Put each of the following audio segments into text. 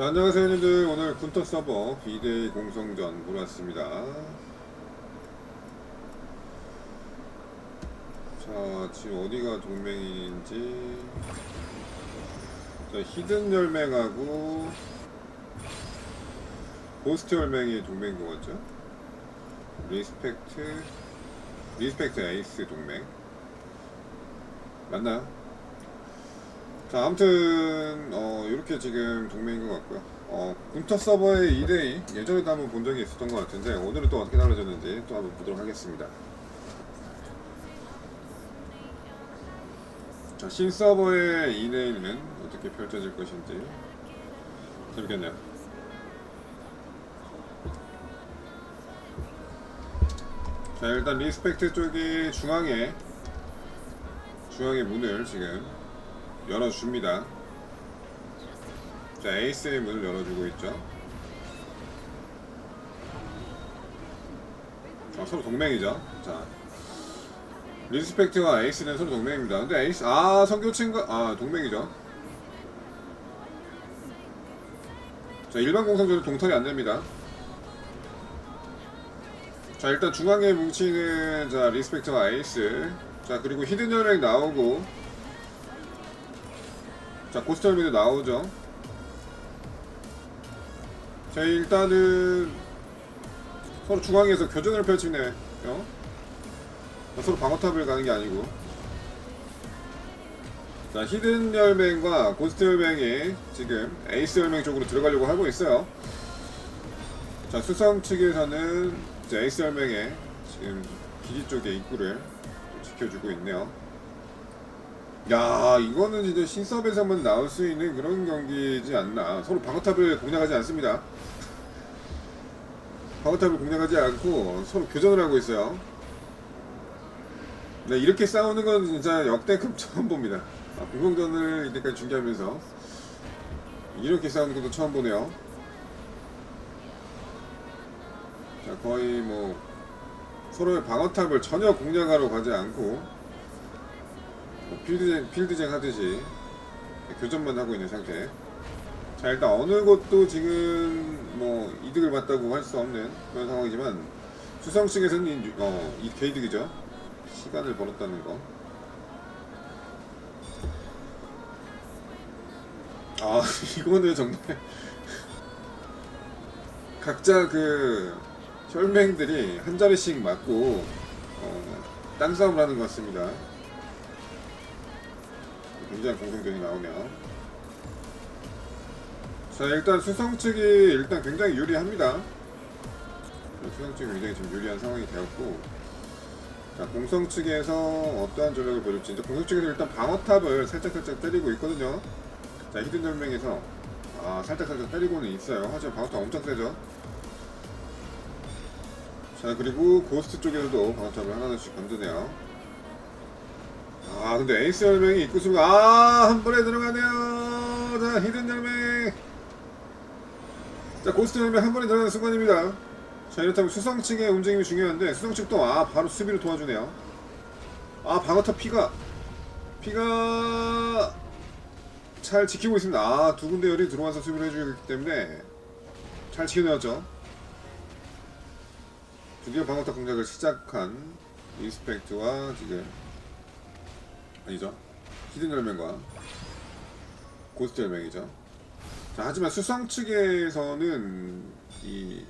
자, 안녕하세요, 형님들. 오늘 군터 서버 비데이 공성전 보러 왔습니다. 자, 지금 어디가 동맹인지. 자, 히든 열맹하고 고스트 열맹이 동맹인 것 같죠? 리스펙트, 리스펙트 에이스 동맹. 맞나요? 자, 아무튼 어, 이렇게 지금 동맹인 것 같고요. 어, 군터 서버의 2대2 예전에도 한번 본 적이 있었던 것 같은데 오늘은 또 어떻게 달라졌는지 또 한번 보도록 하겠습니다. 자, 신 서버의 2대2는 어떻게 펼쳐질 것인지 재밌겠네요. 자, 일단 리스펙트 쪽이 중앙에 중앙의 문을 지금 열어줍니다. 자, 에이스의 문을 열어주고 있죠. 아, 서로 동맹이죠. 자, 리스펙트와 에이스는 서로 동맹입니다. 근데 에이스, 아, 성교친과, 아, 동맹이죠. 자, 일반 공성전은 동턴이 안 됩니다. 자, 일단 중앙에 뭉치는, 자, 리스펙트와 에이스. 자, 그리고 히든 연행 나오고, 자 고스털미도 나오죠. 자 일단은 서로 중앙에서 교전을 펼치네요 어, 서로 방어탑을 가는 게 아니고. 자 히든 열맹과 고스트 열맹이 지금 에이스 열맹 쪽으로 들어가려고 하고 있어요. 자 수성 측에서는 이제 에이스 열맹의 지금 기지 쪽의 입구를 지켜주고 있네요 야 이거는 진짜 신섭에서만 나올 수 있는 그런 경기지 않나. 서로 방어탑을 공략하지 않습니다. 방어탑을 공략하지 않고 서로 교전을 하고 있어요. 네 이렇게 싸우는 건 진짜 역대급 처음 봅니다. 아, 공성전을 이때까지 중계하면서 이렇게 싸우는 것도 처음 보네요. 자 거의 뭐 서로의 방어탑을 전혀 공략하러 가지 않고 뭐 필드쟁, 필드쟁 하듯이 교전만 하고 있는 상태. 자, 일단 어느 곳도 지금 뭐 이득을 봤다고 할 수 없는 그런 상황이지만 수성 측에서는 이, 어, 이 개이득이죠. 시간을 벌었다는 거. 아, 이거는 정말 각자 그 혈맹들이 한 자리씩 맞고 어, 땅싸움을 하는 것 같습니다. 굉장히 공성전이 나오네요. 자 일단 수성 측이 일단 굉장히 유리합니다. 수성 측이 굉장히 지금 유리한 상황이 되었고 자 공성 측에서 어떠한 전략을 보여줄지 이제 공성 측에서 일단 방어탑을 살짝 살짝 때리고 있거든요. 자 히든 전맹에서 아 살짝 살짝 때리고는 있어요. 하지만 방어탑 엄청 세죠. 자 그리고 고스트 쪽에서도 방어탑을 하나씩 건드네요. 아 근데 에이스 열맹이 입구 수가 아한 번에 들어가네요. 자 히든 열맹. 자 고스트 열맹 한 번에 들어가는 순간입니다. 자 이렇다면 수성 측의 움직임이 중요한데 수성 측도 아 바로 수비를 도와주네요. 아 방어탑 피가 피가 잘 지키고 있습니다. 아 두 군데 열이 들어와서 수비를 해주기 때문에 잘 지켜내었죠. 드디어 방어탑 공작을 시작한 리스펙트와 지금 아니죠. 히든 열맹과 고스트 열맹이죠. 자, 하지만 수상 측에서는 이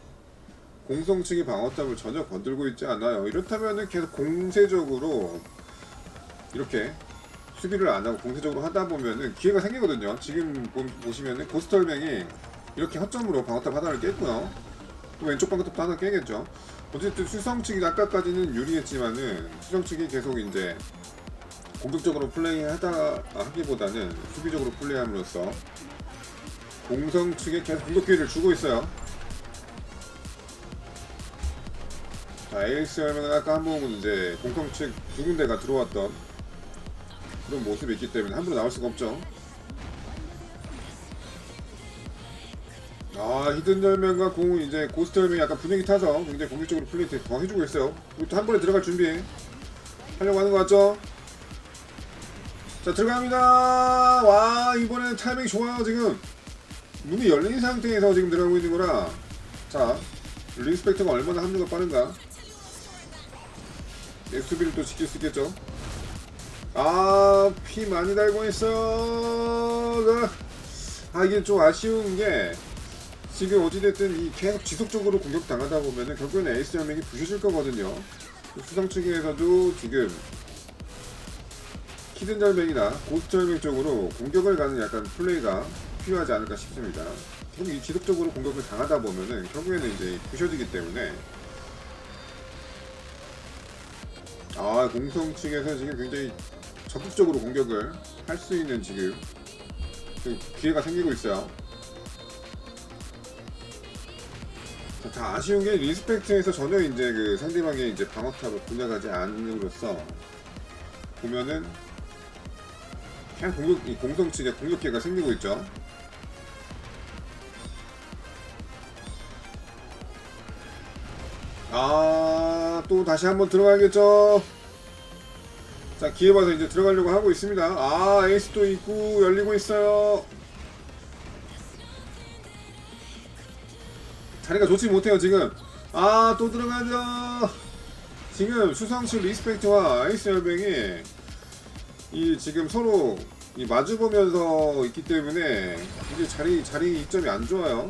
공성 측의 방어탑을 전혀 건들고 있지 않아요. 이렇다면 계속 공세적으로 이렇게 수비를 안 하고 공세적으로 하다 보면은 기회가 생기거든요. 지금 보, 보시면은 고스트 열맹이 이렇게 허점으로 방어탑 하나를 깼고요. 또 왼쪽 방어탑도 하나 깨겠죠. 어쨌든 수성 측이 아까까지는 유리했지만은 수성 측이 계속 이제 공격적으로 플레이하다 하기보다는 수비적으로 플레이함으로써 공성 측에 계속 공격 기회를 주고 있어요. 자, 에이스 열맹은 아까 한 번은 이제 공성 측 두 군데가 들어왔던 그런 모습이 있기 때문에 함부로 나올 수가 없죠. 아, 히든 열맹과 공 이제 고스트 열맹이 약간 분위기 타서 굉장히 공격적으로 플레이 더 해주고 있어요. 이것도 한 번에 들어갈 준비 하려고 하는 것 같죠? 자 들어갑니다. 와 이번에는 타이밍 좋아요 지금. 문이 열린 상태에서 지금 들어가고 있는 거라. 자 리스펙트가 얼마나 합류가 빠른가. 엑스비를 또 지킬 수 있겠죠. 아 피 많이 달고 있어요 그, 아 이게 좀 아쉬운 게 지금 어찌됐든 이 계속 지속적으로 공격 당하다 보면은 결국에는 에이스 연맹이 부셔질 거거든요. 수상 측에서도 지금 히든 절맹이나 고스트 절맹 쪽으로 공격을 가는 약간 플레이가 필요하지 않을까 싶습니다. 계속 이 지속적으로 공격을 당하다 보면은 결국에는 이제 부셔지기 때문에 아 공성 측에서 지금 굉장히 적극적으로 공격을 할 수 있는 지금 좀 기회가 생기고 있어요. 자, 다 아쉬운 게 리스펙트에서 전혀 이제 그 상대방의 이제 방어탑을 분야하지 않음으로써 보면은 그냥 공격, 이 공성 측에 공격 기회가 생기고 있죠. 아, 또 다시 한번 들어가야겠죠. 자, 기회 봐서 이제 들어가려고 하고 있습니다. 아, 에이스도 있고 열리고 있어요. 자리가 좋지 못해요, 지금. 아, 또 들어가죠. 지금 수상실 리스펙트와 에이스 열뱅이 이 지금 서로 이 마주 보면서 있기 때문에 이제 자리 자리 이점이 안 좋아요.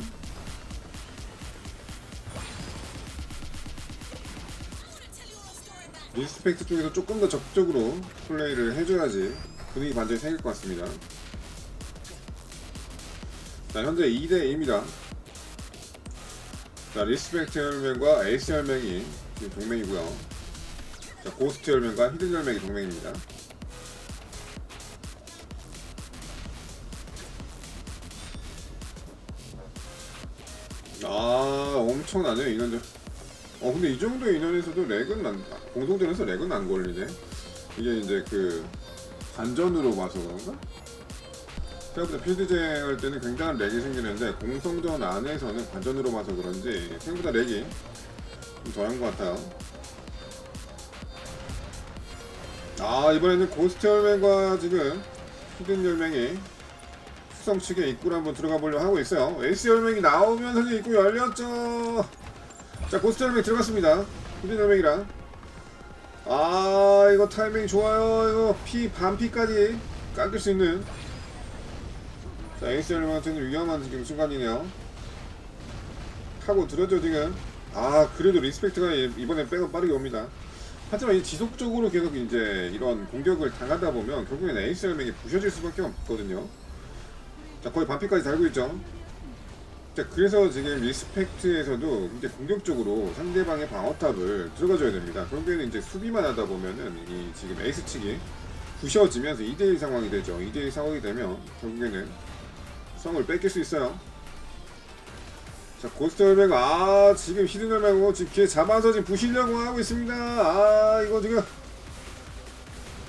리스펙트 쪽에서 조금 더 적극적으로 플레이를 해줘야지 분위기 반전이 생길 것 같습니다. 자 현재 2대 2입니다. 자 리스펙트 혈맹과 에이스 혈맹이 동맹이고요. 자 고스트 혈맹과 히든 혈맹이 동맹입니다. 아 엄청나네요 인원들 어 근데 이 정도 인원에서도 렉은 난 공동전에서 렉은 안 걸리네. 이게 이제 그 반전으로 봐서 그런가? 생각보다 필드쟁 할 때는 굉장한 렉이 생기는데 공성전 안에서는 반전으로 봐서 그런지 생각보다 렉이 좀 덜한 것 같아요. 아 이번에는 고스트 열맹과 지금 히든 열맹이 수성 측에 입구를 한번 들어가 보려고 하고 있어요. 에이스 열맹이 나오면서 입구 열렸죠. 자 고스트 열맹 들어갔습니다. 히든 열맹이랑 아 이거 타이밍 좋아요. 이거 피 반피까지 깎을 수 있는 자 에이스 열맹한테는 위험한 지금 순간이네요. 타고 들었죠 지금. 아 그래도 리스펙트가 이번에 백업 빠르게 옵니다. 하지만 이 지속적으로 계속 이제 이런 공격을 당하다 보면 결국엔 에이스 열맹이 부셔질 수밖에 없거든요. 자 거의 반피까지 달고 있죠. 자 그래서 지금 리스펙트에서도 이제 공격적으로 상대방의 방어탑을 들어가줘야 됩니다. 그런데는 이제 수비만 하다 보면은 이 지금 에이스 측이 부셔지면서 2대1 상황이 되죠. 2대1 상황이 되면 결국에는 성을 뺏길 수 있어요. 자 고스트 열매가 아 지금 히든 열매고 지금 기회 잡아서 지금 부시려고 하고 있습니다. 아 이거 지금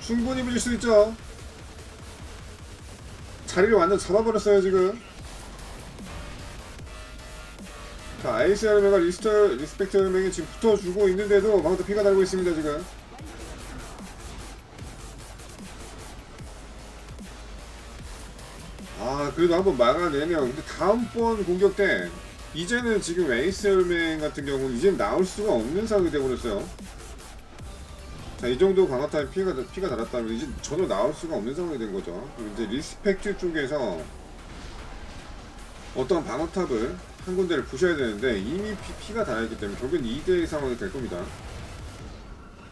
충분히 부실 수 있죠 자리를 완전 잡아버렸어요 지금. 자 아이스 열매가 리스터, 리스펙트 열매에 지금 붙어주고 있는데도 방금 피가 달고 있습니다 지금. 아 그래도 한번 막아내면. 근데 다음번 공격 때 이제는 지금 에이스 열맹 같은 경우는 이제 나올 수가 없는 상황이 되어버렸어요 자, 이 정도 강화타임 피가, 피가 달았다면 이제 전혀 나올 수가 없는 상황이 된 거죠. 이제 리스펙트 쪽에서 어떤 방어탑을 한 군데를 부셔야 되는데 이미 피, 피가 달아있기 때문에 결국엔 2대1 상황이 될 겁니다.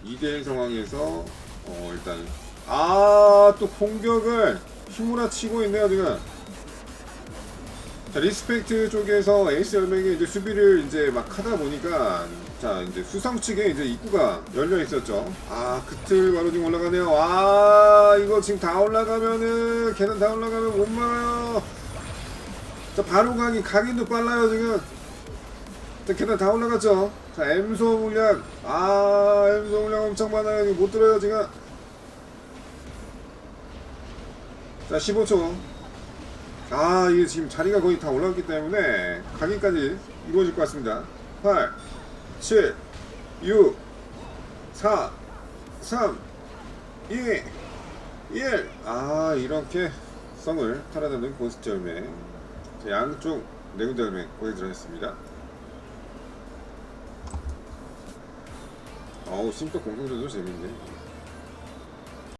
2대1 상황에서 어 일단 아 또 공격을 휘몰아 치고 있네요 지금 자 리스펙트 쪽에서 에이스 열맹이 이제 수비를 이제 막 하다 보니까 자 이제 수상 측에 이제 입구가 열려 있었죠. 아 그틀 바로 지금 올라가네요. 아 이거 지금 다 올라가면은 계단 다 올라가면 못 막아요. 자 바로 가기 가기도 빨라요 지금. 자 계단 다 올라갔죠. 자 엠소 물량 아 엠소 물량 엄청 많아요. 못 들어요 지금. 자 15초. 아 이게 지금 자리가 거의 다 올라갔기 때문에 가기까지 이루어질 것 같습니다. 8 7, 6, 4, 3, 2, 1. 아, 이렇게 성을 탈환하는. 자, 양쪽 거기 들어있습니다. 어우 심도 공성전도 재밌네.